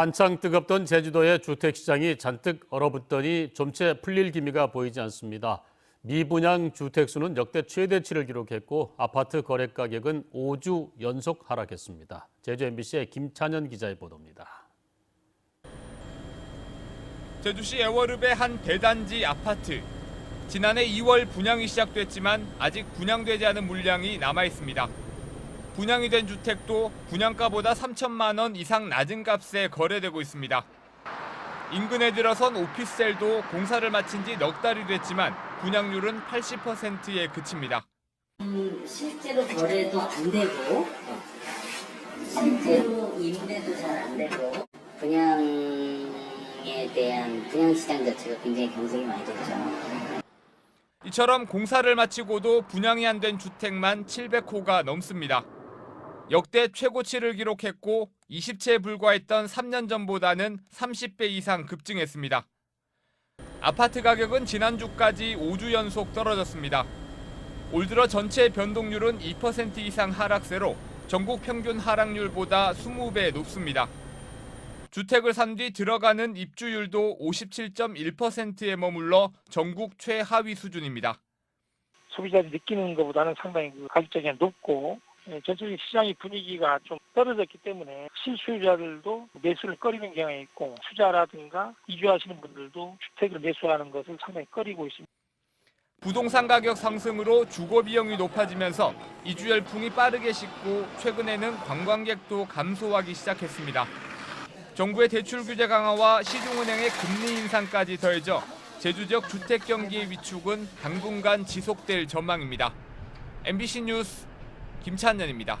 한창 뜨겁던 제주도의 주택 시장이 잔뜩 얼어붙더니 좀채 풀릴 기미가 보이지 않습니다. 미분양 주택 수는 역대 최대치를 기록했고 아파트 거래 가격은 5주 연속 하락했습니다. 제주 MBC의 김찬현 기자의 보도입니다. 제주시 애월읍의 한 대단지 아파트. 지난해 2월 분양이 시작됐지만 아직 분양되지 않은 물량이 남아 있습니다. 분양이 된 주택도 분양가보다 3천만 원 이상 낮은 값에 거래되고 있습니다. 인근에 들어선 오피스텔도 공사를 마친 지 넉 달이 됐지만 분양률은 80%에 그칩니다. 음, 실제로 거래도 안 되고 실제로 임대도 잘 안 되고 분양에 대한 분양 시장 자체가 굉장히 경쟁이 많이 됐죠. 이처럼 공사를 마치고도 분양이 안 된 주택만 700호가 넘습니다. 역대 최고치를 기록했고 20채에 불과했던 3년 전보다는 30배 이상 급증했습니다. 아파트 가격은 지난주까지 5주 연속 떨어졌습니다. 올 들어 전체 변동률은 2% 이상 하락세로 전국 평균 하락률보다 20배 높습니다. 주택을 산 뒤 들어가는 입주율도 57.1%에 머물러 전국 최하위 수준입니다. 소비자들이 느끼는 것보다는 상당히 그 가격적이 높고 예, 전체적인 시장의 분위기가 좀 떨어졌기 때문에 실수요자들도 매수를 꺼리는 경향이 있고 투자라든가 이주하시는 분들도 주택을 매수하는 것을 상당히 꺼리고 있습니다. 부동산 가격 상승으로 주거 비용이 높아지면서 이주 열풍이 빠르게 식고 최근에는 관광객도 감소하기 시작했습니다. 정부의 대출 규제 강화와 시중은행의 금리 인상까지 더해져 제주 지역 주택 경기의 위축은 당분간 지속될 전망입니다. MBC 뉴스 김찬현입니다.